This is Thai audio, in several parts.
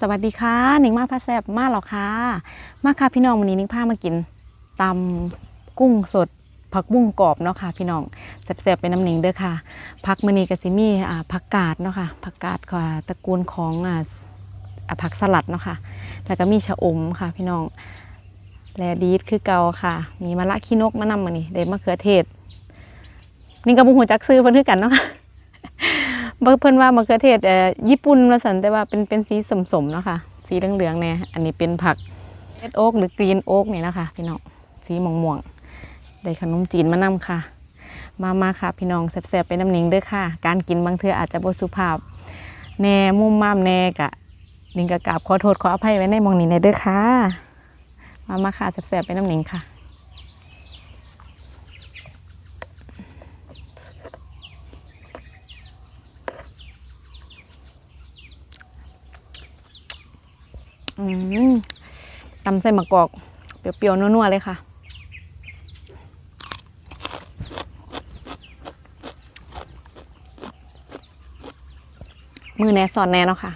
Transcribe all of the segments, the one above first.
สวัสดีค่ะหนิงมาพาแซบมาหรอค่ะ มาค่ะพี่น้องวันนี้นิงพามากินตำกุ้งสดผักบุ้งกรอบเนาะค่ะ พี่น้องแซบๆเป็นน้ำหนิงเด้อค่ะผักมือนี้ก็สิมี่ผักกาดเนาะค่ะผักกาดค่ะตระกูลของอผักสลัดเนาะค่ะแล้วก็มีชะอมค่ะ พี่น้องแลดีดคือเกาค่ะ มีมะละขี้นกมะนำมานี่เดมะเขือเทศ นี่ก็บุหูจักซื้อเพิ่นคือกันเนาะ เพิ่นว่า มะเขือเทศเอ่อญี่ปุ่นว่าซั่นแต่ว่าเป็นเป็นสีสมๆเนาะค่ะ สีเหลืองๆแน่อันนี้เป็นผักเรดโอ๊กหรือกรีนโอ๊กนี่นะคะพี่น้องสีม่วงๆได้ขนมจีนมานำค่ะ มามาค่ะ พี่น้องแซ่บๆไปน้ำหนิงเด้อค่ะ การกินบางเทืออาจจะบ่สุภาพ แน่มุมมามแน่กะนิงกะกราบขอโทษขออภัยไว้ในมองนี้ในเด้อค่ะ มามาค่ะแซ่บๆไปน้ำหนิงค่ะ ตำใส่มะกอก เปรี้ยวๆนัวๆเลยค่ะ มือแน่สอนแน่เนาะค่ะ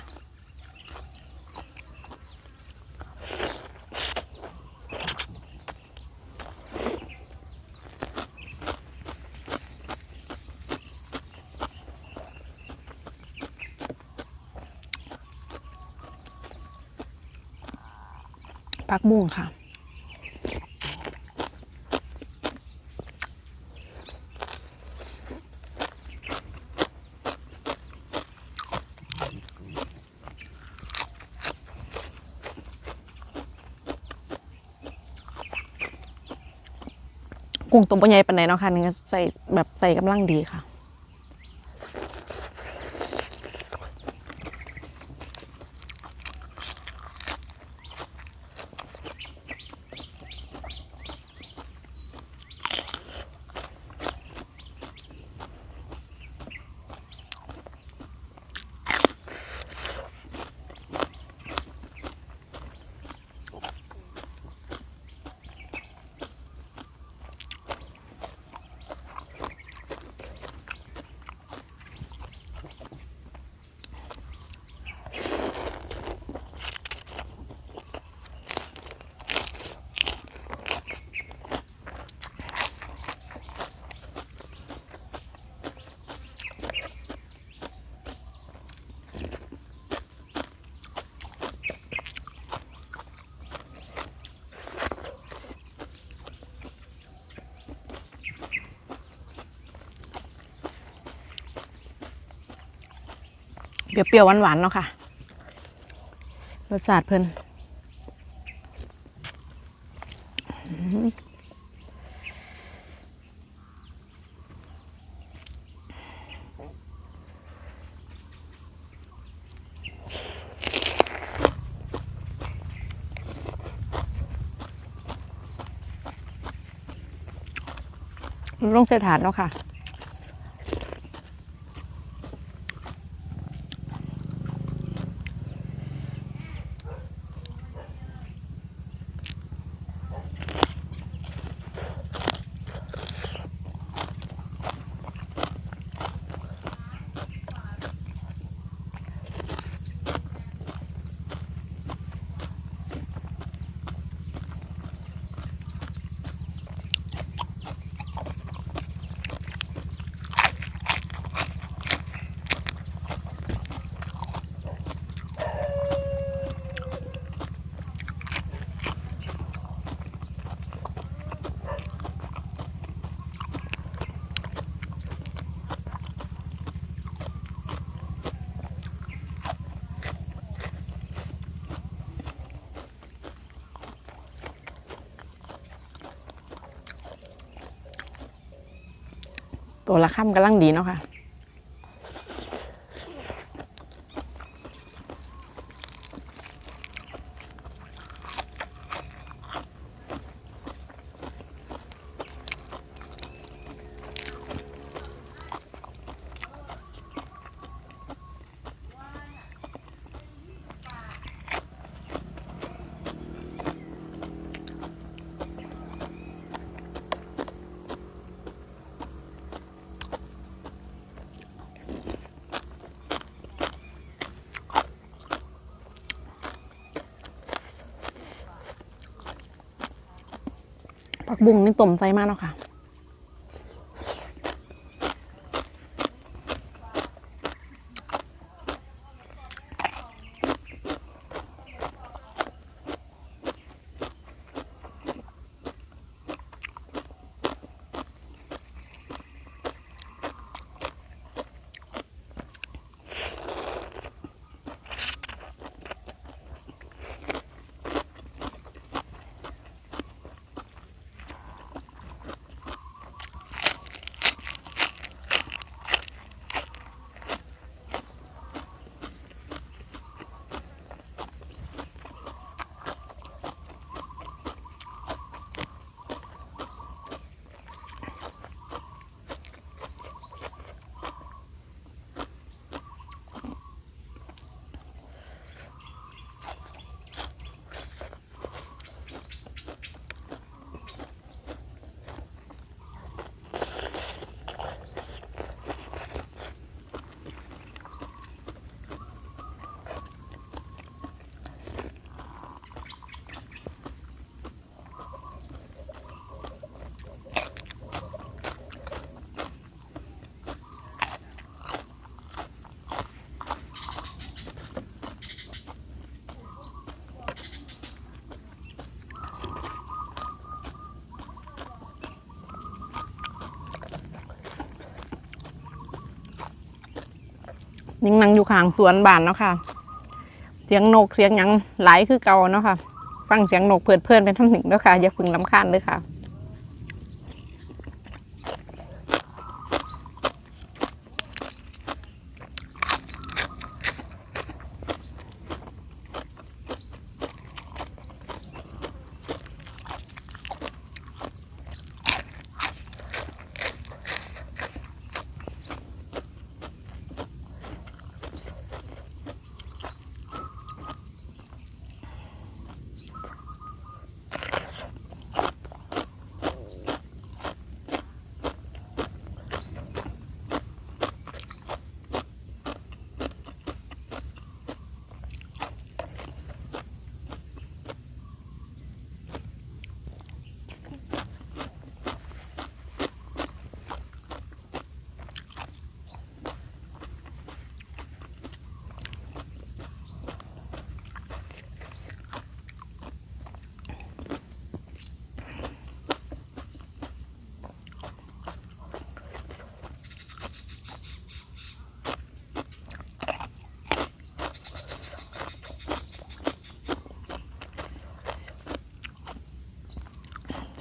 พักบุ้งค่ะ กุ้งตัวใหญ่ปานใดเนาะค่ะนี่ก็ใส่แบบใส่กำลังดีค่ะ ปรี้ยวๆหวานๆเนาะค่ะรสชาติเพิ่นร้อหือลงเสถานเนาะค่ะ ตัวละค่ำกำลังดีเนาะค่ะ กบุ้งนี่ต้มใส่มากเนาะค่ะ ยังนั่งอยู่ข้างสวนบ้านเนาะค่ะ เสียงนกเสียงยังหลายคือเก่าเนาะค่ะ ฟังเสียงนกเพื่อนเพื่อนเป็นทำหนึ่งเนาะค่ะ อย่าพึงลำคาญเลยค่ะ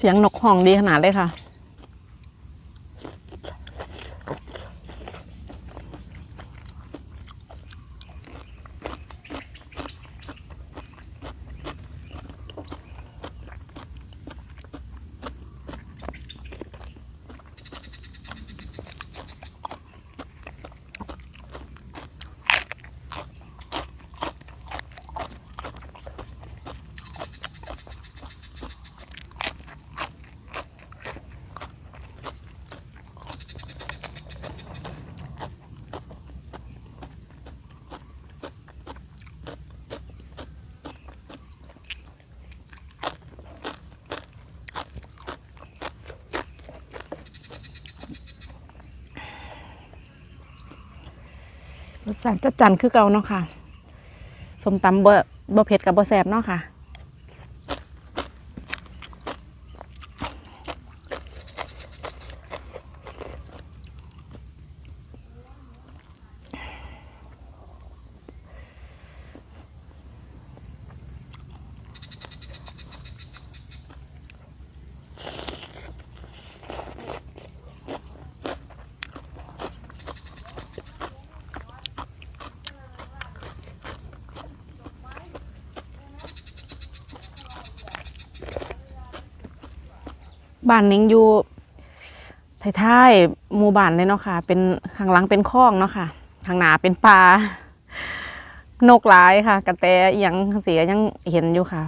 สียงนกห้องดีขนาดเลยค่ะ รสชาติจัดจันคือเก่าเนาะค่ะ สมตำบ่บ่เผ็ดกับบ่แสบเนาะค่ะ บ้านนิ้งอยู่ท้ายๆหมู่บ้านเลยเนาะค่ะ เป็นข้างหลังเป็นคลองเนาะค่ะข้างหน้าเป็นป่านกหลายค่ะ กระแตอหยังเสียยังเห็นอยู่ค่ะ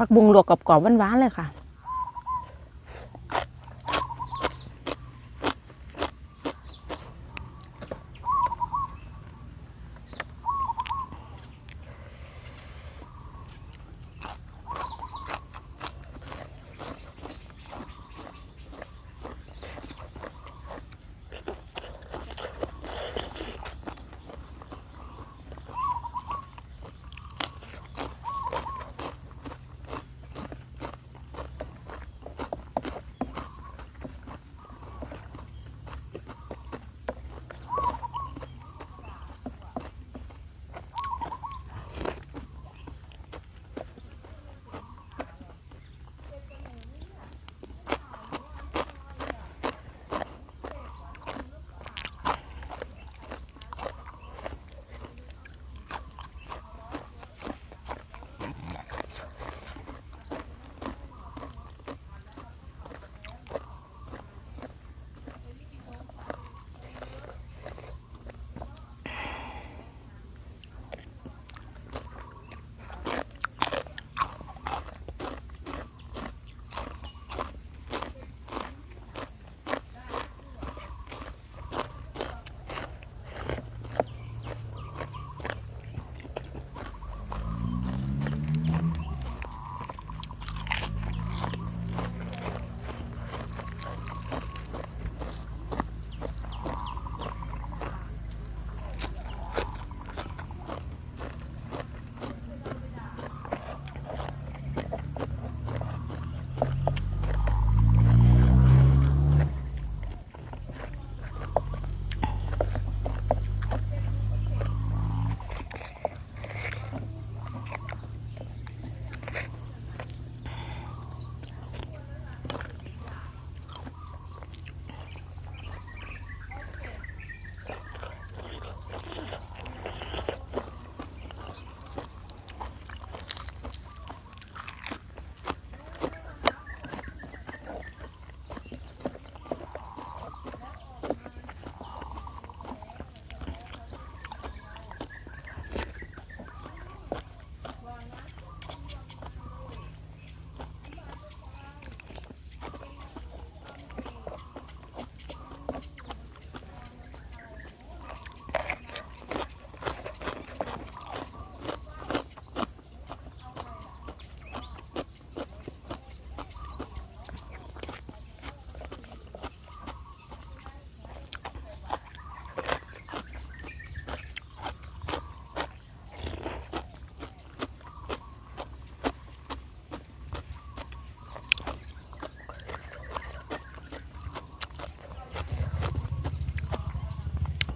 ผักบุ้งลวกกรอบๆหวานๆเลยค่ะ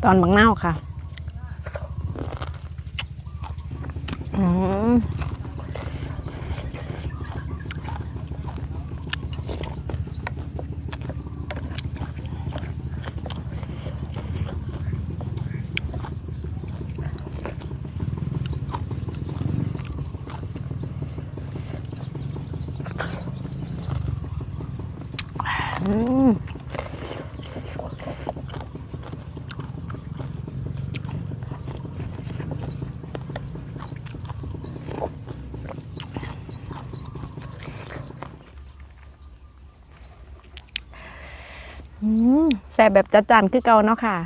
ตอนบังเน่าค่ะ อืมอืม อืม แซ่บแบบจัดจานคือเก่าเนาะค่ะ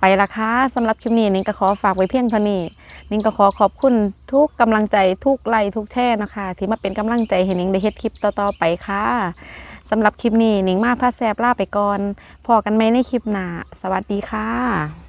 ไปละค่ะสำหรับคลิปนี้นิ้งก็ขอฝากไว้เพียงเท่านี้นิ้งก็ขอขอบคุณทุกกำลังใจทุกไลค์ทุกแช่นะคะ ที่มาเป็นกำลังใจให้นิ้งได้เฮ็ดคลิปต่อๆไปค่ะสำหรับคลิปนี้นิ้งมาพาแซบลาไปก่อนพอกันไหมในคลิปหน้าสวัสดีค่ะ